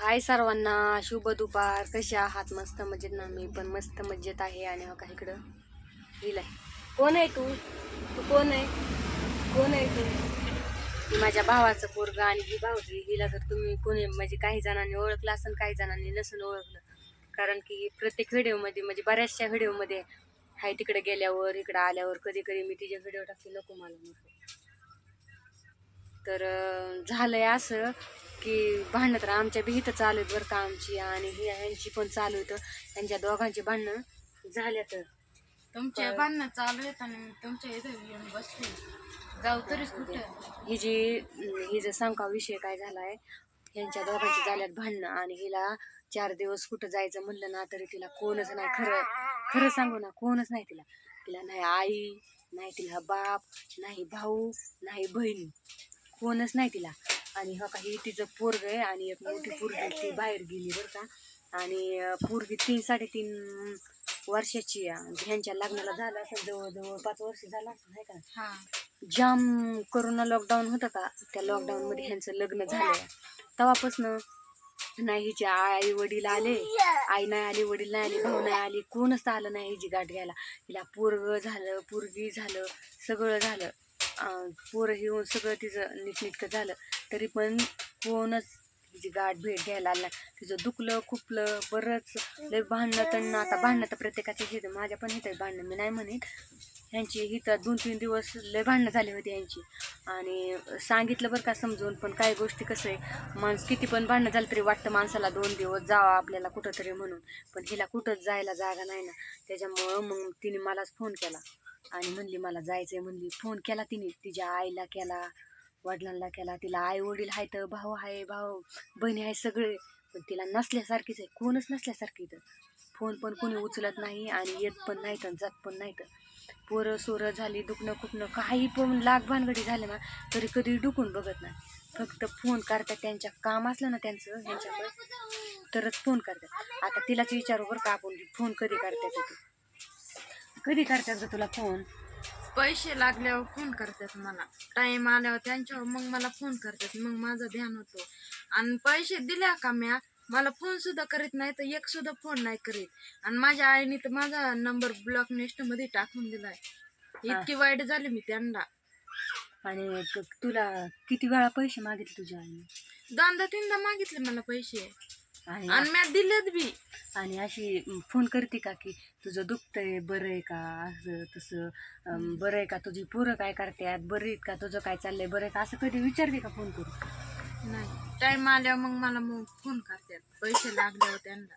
हाय सर्वांना शुभ दुपार. कसे आहात? मस्त मजेत ना? मी पण मस्त मजेत आहे आणि हो का इकडं. हिला कोण आहे तू? तू कोण आहे? कोण आहे तू माझ्या भावाचं पोरग आणि ही भाऊजी. हिला तर तुम्ही कोणी म्हणजे काही जणांनी ओळखलं असेल काही जणांनी नसून ओळखलं कारण की प्रत्येक व्हिडिओमध्ये म्हणजे बऱ्याचशा व्हिडिओमध्ये हाय तिकडे गेल्यावर इकडे आल्यावर कधी कधी मी तिचे व्हिडिओ टाकते नको मला. तर झालं झालंय असं. की भांडणं तर आमच्या बी इथं चालू आहेत बरं का आमची आणि ही यांची पण चालू आहेत. त्यांच्या दोघांची भांडणं झाल्या तर तुमचे पण- भांडणं चालू आहेत आणि तुमच्या इथं येऊन बसले. जाऊ तरी कुठं? ही जी ही जर सांग विषय काय झालाय यांच्या दोघांची झाल्यात भांडणं आणि हिला चार दिवस कुठं जायचं म्हणलं ना तरी तिला कोणच नाही. खरं खरं सांगू ना कोणच नाही तिला. तिला नाही आई नाही तिला बाप नाही भाऊ नाही बहीण. कोणच नाही तिला. आणि हो काही तिचं पोरग आहे आणि एक मोठी पोरगी ती बाहेर गेली बरं का. आणि पोरगी तीन साडेतीन वर्षाची ह्यांच्या लग्नाला झालं असं जवळजवळ पाच वर्ष झालं असं नाही का? हा. जाम कोरोना लॉकडाऊन होतं का? त्या लॉकडाऊन मध्ये ह्यांचं लग्न झालंय. तेव्हापासनं नाही हिचे आई वडील आले. आई नाही आली वडील नाही आले भाऊ नाही आली कोणच आलं नाही हिची गाठ घ्यायला. हिला पोरग झालं पोरगी झालं सगळं झालं. पोरं येऊन सगळं तिचं नीटनीटकं झालं तरी पण कोणच तिची गाठ भेट घ्यायला आला तिचं दुखलं खुपलं बरंच लय भांडणं तर आता भांडणं तर प्रत्येकाची हित माझ्या पण हिथं भांडणं मी नाही म्हणेन ह्यांची हिथं दोन तीन दिवस लय भांडणं झाली होती यांची. आणि सांगितलं बरं का समजून पण काही गोष्टी कसं आहे माणूस किती पण भांडणं झालं तरी वाटतं माणसाला दोन दिवस जावा आपल्याला कुठंतरी म्हणून. पण हिला कुठंच जायला जागा नाही ना. त्याच्यामुळं मग तिने मलाच फोन केला. आणि म्हणली मला जायचंय. म्हणली फोन केला तिने तिच्या आईला केला वडिलांना केला. तिला आई वडील आहेत भाऊ आहे भाऊ बहिणी आहे सगळे. पण तिला नसल्यासारखीच आहे कोणच नसल्यासारखी इथं. फोन पण कोणी उचलत नाही आणि येत पण नाहीत आणि जात पण नाहीत. पोरं सोरं झाली दुखणं खुपणं काही पण लाग भानगडी झालं ना तरी कधी डुकून बघत नाही. फक्त फोन करतात त्यांच्या काम असलं ना त्यांचं ह्यांच्याकडे तरच फोन करतात. आता तिलाच विचारू बरं का आपण फोन कधी करतात ते कधी करतात ग तुला फोन पैसे लागल्यावर फोन करतात मला. टाइम आल्यावर त्यांच्यावर मग मला फोन करतात. मग माझं ध्यान होतो. आणि पैसे दिल्या का म्या? मला फोन सुद्धा करीत नाही तर एक सुद्धा फोन नाही करीत. आणि माझ्या आईने तर माझा नंबर ब्लॉक लिस्टमध्ये टाकून दिलाय. इतकी वाईट झाली मी त्यांना. आणि क- तुला किती वेळा पैसे मागितले तुझ्या आईने? दोनदा तीनदा मागितले मला पैसे. आणि आणि म्या दिलेत बी. आणि अशी फोन करते का की तुझं दुखतंय बरं आहे का? असं तसं बरं आहे का? तुझी पोरं काय करतात? बरं आहेत का? तुझं काय चाललंय? बरं आहे का? असं कधी विचारते का फोन करून? नाही. टाइम आल्यावर मग मला मग फोन करतात. पैसे लागल्यावर त्यांना.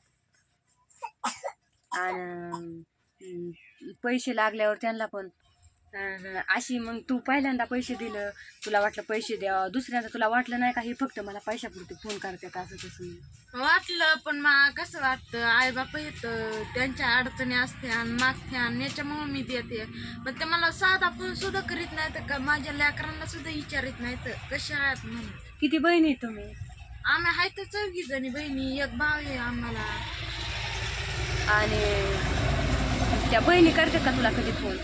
आणि पैसे लागल्यावर त्यांना पण अशी मग तू पहिल्यांदा पैसे दिलं तुला वाटलं पैसे द्यावं दुसऱ्यांदा तुला वाटलं नाही का हे फक्त मला पैशापुरते फोन करतात असं तसं? वाटलं पण मग कसं वाटतं आई बाप येतं त्यांच्या अडचणी असते आणि मागते आणि याच्यामुळे मी देते. पण ते मला साधा फोन सुद्धा करीत नाही तर का माझ्या लेकरांना सुद्धा विचारित नाही तर कशा आहेत म्हणून किती बहिणी तुम्ही? आम्ही आहे तर चौघी जणी बहिणी एक भाव आहे आम्हाला. आणि त्या बहिणी करतात का तुला कधी फोन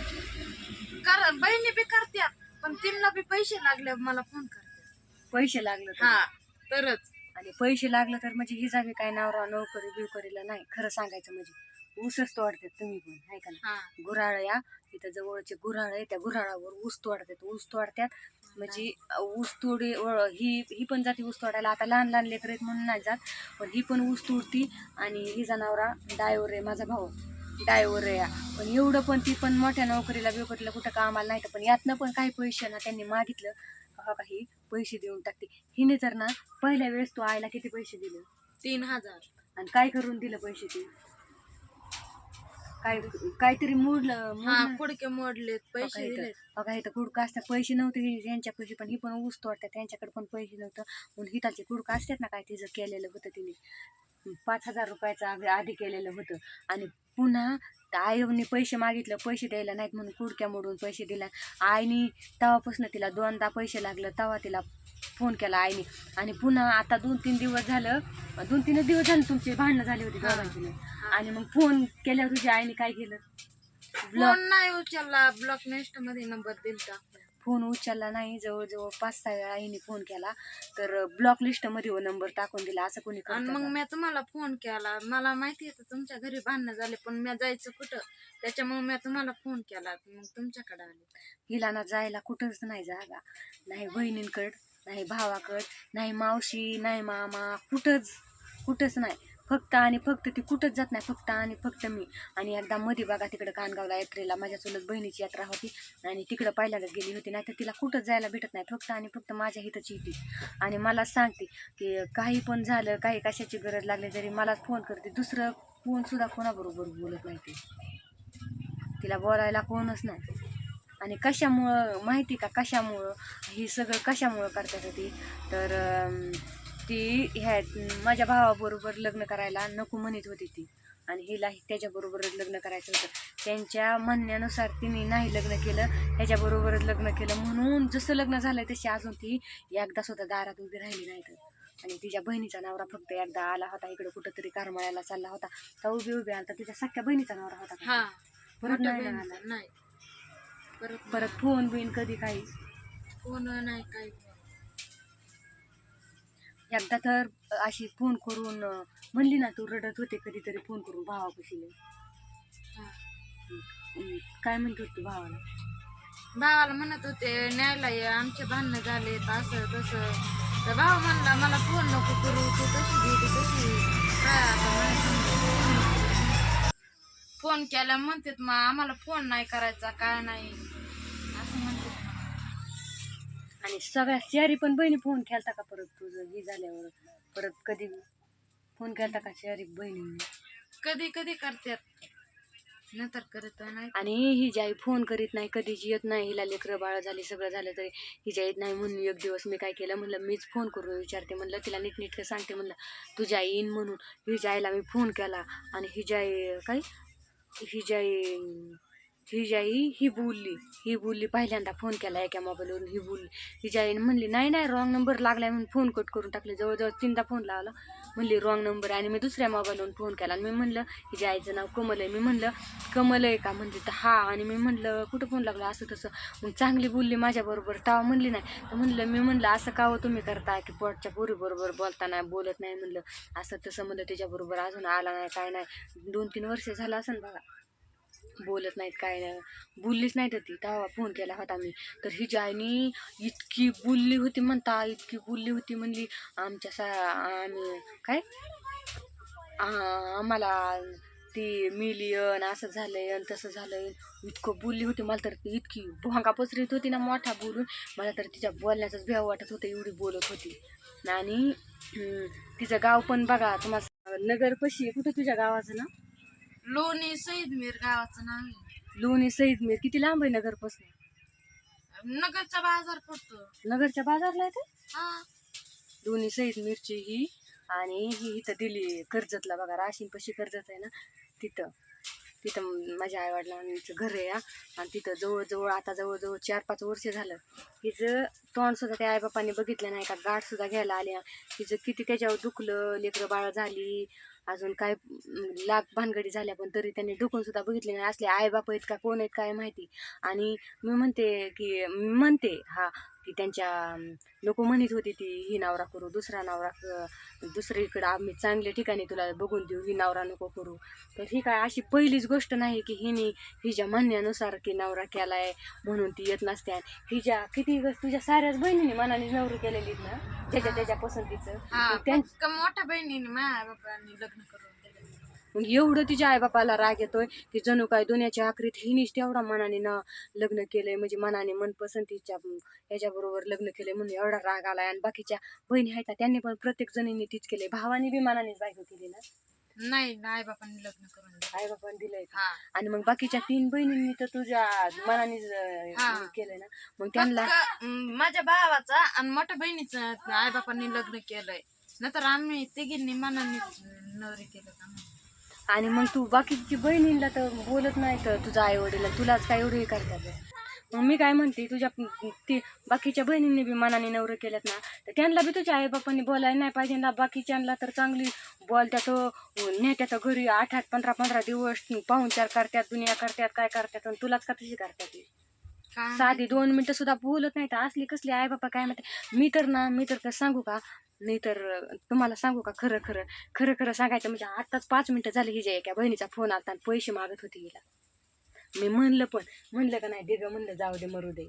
कारण बहिणी बी करतात पण त्यांना बी पैसे लागले मला फोन करतात पैसे लागलं तर. हा तरच. आणि पैसे लागलं तर म्हणजे ही जागी काय नवरा नोकरी बिवकरीला नाही खरं सांगायचं म्हणजे. ऊसच तोडतात तुम्ही पण आहे का हा. नाही गुऱ्हाळ या तिथं जवळचे गुऱ्हाळ आहे त्या गुऱ्हाळावर ऊस तोडतात ऊस तोडतात म्हणजे ऊस तोडी व- ही ही पण जाते ऊस तोडायला आता लहान लहान लेकर आहेत म्हणून नाही जात पण ही पण ऊस तोडती आणि ही जनावरा डायवर आहे माझा भाऊ. डायवर या. पण एवढं पण ती पण मोठ्या नोकरीला बिवकरीला कुठं कामाला नाही तर पण यातनं पण काही पैसे ना त्यांनी मागितलं. का हा काही पैसे देऊन टाकते. हिने तर ना पहिल्या वेळेस तू आईला किती पैसे दिले? तीन हजार. आणि काय करून दिलं पैसे ते? काय काहीतरी मोडलं मोडलं. पुडके बघा पैसे इथं- बघा इथं कुडका असतात. पैसे नव्हते हे यांच्या पैसे पण ही पण ऊस तोडतात. त्यांच्याकडे पण पैसे नव्हतं. म्हणून हिताचे कुडका असतात ना काय तिचं केलेलं होतं तिने. पाच हजार रुपयाचं आधी आधी केलेलं होतं. आणि पुन्हा आईने पैसे मागितलं पैसे द्यायला नाहीत म्हणून कुडक्या मोडून पैसे दिला. आईने तेव्हापासून तिला दोनदा पैसे लागलं तेव्हा तिला फोन केला आईने. आणि पुन्हा आता दोन तीन दिवस झालं दोन तीन दिवस झाले तुमचे भांडणं झाली होती. दोघांची. आणि मग फोन केल्यावर तुझ्या आईने काय केलं? ब्लॉक नाही उचलला. ब्लॉक लिस्टमध्ये नंबर दिलता. फोन उचलला नाही. जवळजवळ पाच सहा वेळा हिने फोन केला. तर ब्लॉक लिस्टमध्ये हो नंबर टाकून दिला. असं कोणी आणि मग का? मी तुम्हाला फोन केला. मला माहिती आहे तुमच्या घरी भांडणं झाले पण मी जायचं कुठं? त्याच्यामुळे मी तुम्हाला फोन केला. मग तुमच्याकडे आले. हिला ना जायला कुठंच नाही जागा. नाही बहिणींकड नाही भावाकड नाही मावशी नाही मामा. कुठंच कुठंच नाही. फक्त आणि फक्त ती कुठंच जात नाही फक्त आणि फक्त मी. आणि एकदा मध्ये बघा तिकडं कानगावला यात्रेला माझ्या चुलत बहिणीची यात्रा होती. आणि तिकडं पहिल्यांदा गेली होती नाही तर तिला कुठंच जायला भेटत नाही. फक्त आणि फक्त माझ्या हिताची येते आणि मला सांगते की काही पण झालं काही कशाची गरज लागली तरी मलाच फोन करते. दुसरं फोनसुद्धा कोणाबरोबर बोलत नाही ते. तिला बोलायला कोणच नाही. आणि कशामुळं माहिती का कशामुळं? हे सगळं कशामुळं करतात होती तर ती ह्या माझ्या भावाबरोबर लग्न करायला नको म्हणत होती ती. आणि हिला त्याच्याबरोबरच लग्न करायचं होतं. त्यांच्या म्हणण्यानुसार तिने नाही लग्न केलं त्याच्याबरोबरच लग्न केलं म्हणून जसं लग्न झालं तशी अजून ती एकदा सुद्धा दारात उभी राहिली नाही तर. आणि तिच्या बहिणीचा नवरा फक्त एकदा आला होता इकडे कुठंतरी करमाळ्याला चालला होता. तर उभी उभी आला तर तिच्या सख्या बहिणीचा नवरा होता परत नाही परत फोन बिन कधी काही? फोन नाही काही एकदा तर अशी फोन करून म्हणली ना तू रडत होते कधीतरी फोन करून भावापाशी. काय म्हणत होती भावाला? भावाला म्हणत होते न्यायला ये आमचे भांडणं झाले असं तसं. तर भाऊ म्हणला मला फोन नको करू तू तशी गेली तशी काय आता. फोन केला म्हणतात मग आम्हाला फोन नाही करायचा काय नाही. आणि सगळ्या शहरी पण बहिणी फोन केलता का परत तुझं? हे झाल्यावर परत कधी फोन केलता का शहरी बहिणींनी कधी कधी करतात नंतर करत नाही. आणि ही जी आई फोन करीत नाही कधीच येत नाही. हिला लेकरं बाळ झाली सगळं झालं तरी हिच्या येत नाही. म्हणून एक दिवस मी काय केलं? म्हणलं मीच फोन करून विचारते. म्हणलं तिला नीटनीटकं सांगते. म्हणलं तुझ्या आई येईन म्हणून. हिच्या आईला मी फोन केला. आणि हिच्या आई काय? हिच्या आई हिच्या आई ही बोलली. ही बोलली पहिल्यांदा फोन केला एका मोबाईलवरून ही बोलली. हिच्या आईने म्हणली नाही नाही रॉंग नंबर लागलाय म्हणून फोन कट करून टाकले. जवळजवळ तीनदा फोन लावला. म्हणली रॉंग नंबर आणि मी दुसऱ्या मोबाईलवरून फोन केला. आणि मी म्हणलं हिच्या आईचं नाव कमल आहे. मी म्हणलं कमल आहे का? म्हणली तर हा. आणि मी म्हणलं कुठं फोन लागला? असं तसं. मग चांगली बोलली माझ्याबरोबर टाव म्हणली नाही. तर म्हणलं मी म्हणलं असं कावं हो तुम्ही करताय? की पोटच्या पोरीबरोबर बोलता नाही बोलत नाही? म्हणलं. असं तसं म्हणलं त्याच्याबरोबर अजून आला नाही काय नाही. दोन तीन वर्ष झालं असं बघा. बोलत नाहीत काय नाही. बोललीच नाही तर ती. तेव्हा फोन केला होता मी. तर ही आईनी इतकी बोलली होती म्हणता इतकी बोलली होती म्हणली. आमच्या सा आम्ही काय? आम्हाला ती मिलियन असं झालंय आणि तसं झालंय. इतकं बोलली होती. मला तर ती इतकी भोंगा पसरीत होती ना मोठा बोलून. मला तर तिच्या बोलण्याचाच भ्याव वाटत होतं एवढी बोलत होती. आणि हम्म, तिचं गाव पण बघा तुम्हाला नगरपशी आहे. कुठं तुझ्या गावाचं ना लोणी सईद मीर गावाचं नाव आहे. लोणी सईद मीर. किती लांब आहे नगरपासून? नगरचा बाजार पडतो. नगरच्या बाजारला आहे ते? हा. लोणी सईद मिरची ही आणि ही इथं दिली कर्जतला. बघा राशीन पशी कर्जत आहे ना? तिथं. तिथं माझ्या आईवडिलांचं घर आहे हा. आणि तिथं जवळजवळ आता जवळजवळ चार पाच वर्ष झालं. हिचं तोंड सुद्धा त्या आईबापांनी बघितलं नाही का? गाठ सुद्धा घ्यायला आल्या. तिचं किती त्याच्यावर दुखलं लेकरं बाळ झाली. अजून काय लाख भानगडी झाल्या पण तरी त्यांनी ढुकून सुद्धा बघितले नाही. असले आईबाप आहेत का कोण आहेत काय माहिती. आणि मी म्हणते की मी म्हणते हा की त्यांच्या लोक म्हणत होती ती ही नवरा करू दुसरा नवरा दुसरीकडं आम्ही चांगल्या ठिकाणी तुला बघून देऊ ही नवरा नको करू. तर ही काय अशी पहिलीच गोष्ट नाही की हिने हिच्या म्हणण्यानुसार की नवरा केलाय म्हणून ती येत नसते. हिच्या किती तुझ्या साऱ्याच बहिणीने मनाने नवरी केलेली ना त्याच्या त्याच्या पसंतीचं मोठ्या बहिणीने माझ्या बाबांनी लग्न दिलं मग एवढं तिच्या आईबापाला राग येतोय की जणू काय दुनियाच्या आखरीत हिनीच तेवढा मनाने न लग्न केलंय म्हणजे मनाने मनपसंतीच्या याच्याबरोबर लग्न केलंय म्हणून एवढा राग आलाय आणि बाकीच्या बहिणी आहेत ना, त्यांनी पण प्रत्येक जणींनी तीच केलंय. भावाने बी मनानेच बायको केली ना? नाही आई लग्न करून दिलं. आईबापाने दिलंय हा. आणि मग बाकीच्या तीन बहिणींनी तर तुझ्या मनानेच हा. अं, केलंय ना? मग त्यांना फक्त, अं, माझ्या भावाचा आणि मोठ्या बहिणीचं आई बापांनी लग्न केलंय. नंतर आम्ही तिघींनी मनाने नवरी केलं का? आणि मग तू बाकीची बहिणींना तर बोलत नाही तर तुझा आई वडील तुलाच काय एवढं हे करतात? मग मी काय म्हणते तुझ्या ती बाकीच्या बहिणींनी बी मनाने नवरं केल्यात ना तर त्यांना बी तुझ्या आईबापांनी बोलायला नाही पाहिजे ना बाकीच्यांना तर चांगली बोलत्यात नेत्यात घरी आठ आठ पंधरा पंधरा दिवस पाहुणचार करतात दुनिया करतात काय करतात आणि तुलाच का तशी करतात साधी दोन मिनिटं सुद्धा बोलत नाही तर असली कसली आई बापा काय म्हणते? मी तर ना मी तर सांगू का? नाही तर अं, तुम्हाला सांगू का खरं खरं? खरं खरं सांगायचं म्हणजे आताच पाच मिनिटं झाली हिच्या एका बहिणीचा फोन आलता आणि पैसे मागत होते हिला. मी म्हणलं पण म्हणलं का नाही दे ग म्हणलं जाऊ दे मरू दे.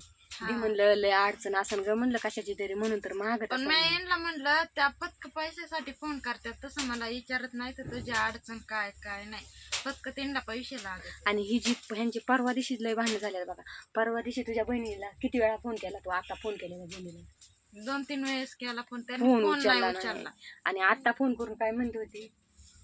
दे म्हणलं लय अडचण असन ग म्हणलं कशाची तरी म्हणून तर मागत पण मी म्हणलं. यांना म्हणलं त्या पत्क पैशासाठी फोन करतात तसं मला विचारत नाही तर तुझी अडचण काय काय नाही. फक्त त्यांना पैसे लागत आणि ही जी ह्यांची परवा दिवशी लय भांडणं झाल्यात बघा. परवा दिवशी तुझ्या बहिणीला किती वेळा फोन केला? तू आता फोन केला बहिणीला. दोन तीन वेळेस केला पण त्यांनी फोन फोन उचलला नाही नाही. उचलला. आणि आता फोन करून काय म्हणते होती?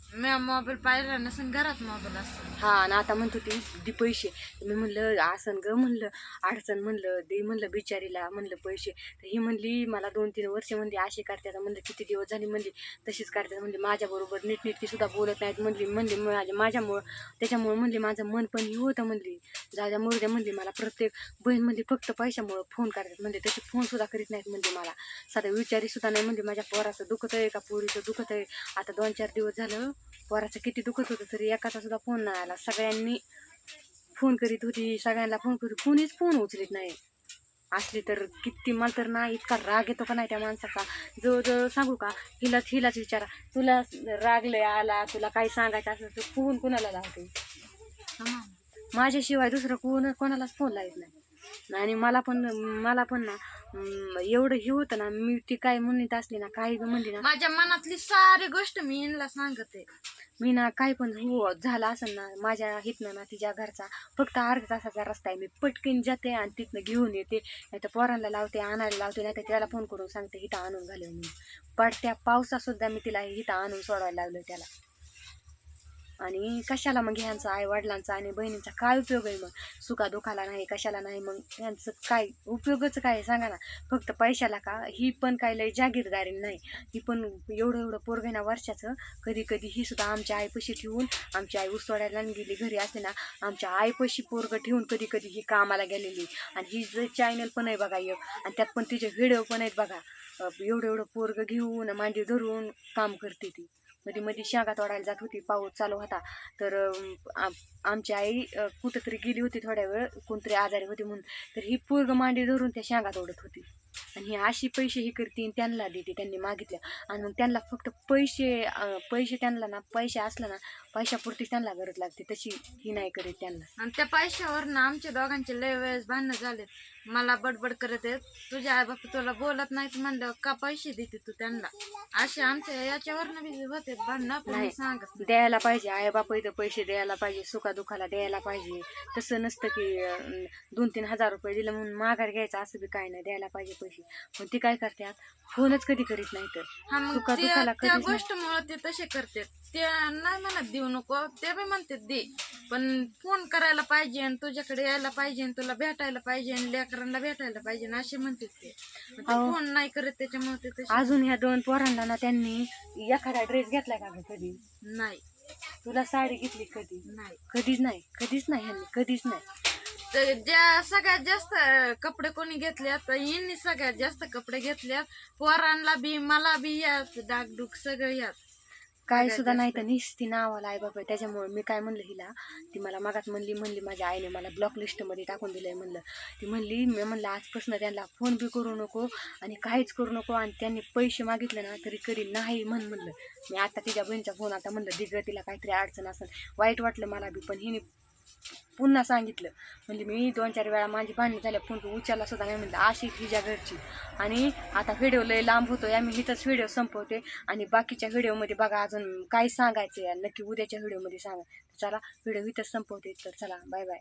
मी मोबाईल पाहिला नसेल घरात मोबाईल असतो. हा आणि आता म्हणतो ती दे पैसे. मी म्हणलं आसन ग म्हणलं अडचण म्हणलं दे म्हणलं बिचारीला म्हणलं पैसे. तर ही म्हणली मला दोन तीन वर्ष म्हणली अशी करतात म्हणलं किती दिवस झाली? म्हणली तशीच करतात म्हणजे माझ्याबरोबर नीटनीटकी सुद्धा बोलत नाहीत. म्हणली म्हणली माझ्या माझ्यामुळं त्याच्यामुळं म्हणली माझं मन पण हे होतं म्हणली जाजा मुर्द्या म्हणली मला प्रत्येक बहीण म्हणली फक्त पैशामुळं फोन करतात. म्हणजे त्याचे फोनसुद्धा करीत नाहीत म्हणजे मला. साधं विचारी सुद्धा नाही म्हणजे माझ्या पोराचं दुखत आहे का? पोरीचं दुखत आहे आता दोन चार दिवस झालं पोराचं किती दुखत होतं तरी एकाचा सुद्धा फोन नाही आला. सगळ्यांनी फोन करीत होती. सगळ्यांना फोन करीत कोणीच फोन उचलीत नाही. असली तर किती मला तर ना इतका राग येतो का नाही त्या माणसाचा? जवळजवळ सांगू का? हिलाच हिलाच विचारा. तुला रागलंय आला. तुला काही सांगायचं असलं तर फोन कोणाला लावते? माझ्याशिवाय दुसरं कोण कोणालाच फोन लावत नाही. आणि मला पण मला पण ना एवढं हे होतं ना मी ती काय म्हणत असली ना काही म्हणली ना माझ्या मनातली सारी गोष्ट मी यांना सांगते. मी ना काही पण हो झालं असेल ना माझ्या हितनं ना तिच्या घरचा फक्त अर्ध्या तासाचा रस्ता आहे. मी पटकन जाते आणि तिथनं घेऊन येते. नाही तर पोरांना लावते आणायला लावते नाही तर त्याला फोन करून सांगते हिथं आणून घालून मी पडत्या पावसात सुद्धा मी तिला हिथं आणून सोडवायला लावलं त्याला. आणि कशाला मग ह्यांचा आई वडिलांचा आणि बहिणींचा काय उपयोग आहे मग? सुखा दुखाला नाही कशाला नाही मग ह्यांचं काय उपयोगच काय आहे सांगा ना? फक्त पैशाला का? ही पण काय लय जागीरदारी नाही. ही पण एवढं एवढं पोरग ना वर्षाचं. कधी कधी ही सुद्धा आमच्या आईपाशी ठेवून आमची आई उसतोड्याला गेली घरी असते ना आमच्या आईपाशी पोरग ठेवून कधी कधी ही कामाला गेलेली आणि ही जे चॅनल पण आहे बघा एक आणि त्यात पण तिचे व्हिडिओ पण आहेत बघा. एवढं एवढं पोरग घेऊन मांडी धरून काम करते ती. मध्ये मध्ये शेंगा तोडायला जात होती पाऊस चालू होता. तर आमची आई कुठंतरी गेली होती थोड्या वेळ कोणतरी आजारी होती म्हणून. तर ही पोरग मांडी धरून त्या शेंगा तोडत होती. आणि ही अशी पैसे ही करते आणि त्यांना देते त्यांनी मागितल्या. आणि मग त्यांना फक्त पैसे पैसे त्यांना ना पैसे असलं ना पैशापुरतीच त्यांना गरज लागते तशी ही नाही करीत त्यांना. आणि त्या पैशावरनं आमच्या दोघांचे लय वेळेस भांडणं झाले. मला बडबड करत आहेत. तुझ्या आई बाप तुला बोलत नाहीत म्हणलं का पैसे देते तू त्यांना? असे आमच्या याच्यावरनं बी होते भांडणं पण मी नाही. सांगत नाही. द्यायला पाहिजे. आई बाप इथं पैसे द्यायला पाहिजे. सुखादुखाला द्यायला पाहिजे. तसं नसतं की अं, दोन तीन हजार रुपये दिलं म्हणून माघार घ्यायचा असं बी काय नाही. द्यायला पाहिजे पैसे. पण ती काय करतात फोनच कधी करीत नाही तर. हा मग सुखा त्या दुखाला त्या कधीच नाही. गोष्टीमुळे ते तसे करते. ते नाही म्हणत देऊ नको. ते बी म्हणते दे. पण फोन करायला पाहिजे आणि तुझ्याकडे यायला पाहिजे आणि तुला भेटायला पाहिजे आणि लेकरांना भेटायला पाहिजे आणि असे म्हणते ते. मग ते अहो. फोन नाही करत त्याच्यामुळे ते तसे अजून ह्या दोन पोरांना ना त्यांनी एखादा ड्रेस घेतलाय का ग कधी? नाही. तुला साडी घेतली कधी? नाही. कधीच नाही. कधीच नाही ह्यांनी. कधीच नाही. तर ज्या सगळ्यात जास्त कपडे कोणी घेतल्यात तर यांनी सगळ्यात जास्त कपडे घेतल्यात पोरांना बी मला बी यात डागडुग सगळं यात. काय सुद्धा नाही. तर निस्ती नावाला आई बाबा. त्याच्यामुळे मी काय म्हणलं हिला ती मला मागात म्हणली म्हणली माझ्या आईने मला ब्लॉक लिस्टमध्ये टाकून दिलंय म्हणलं. ती म्हणली मी म्हणलं आजपासून त्यांना फोन बी करू नको आणि काहीच करू नको आणि त्यांनी पैसे मागितले ना तरी कधी नाही म्हण म्हणलं. मी आता तिच्या बहिणीचा फोन आता म्हणलं दिग तिला काहीतरी अडचण असेल. वाईट वाटलं मला बी पण हिने पुन्हा सांगितलं. म्हणजे मी दोन चार वेळा माझी भांडणी झाल्या फोन उचलला सुद्धा नाही. म्हणलं अशी तिच्या घरची. आणि आता व्हिडिओ लय लांब होतो आम्ही इथंच व्हिडिओ संपवते. आणि बाकीच्या व्हिडिओमध्ये बघा अजून काय सांगायचं आहे नक्की उद्याच्या व्हिडिओमध्ये सांगा. चला व्हिडिओ इथंच संपवते तर चला बाय बाय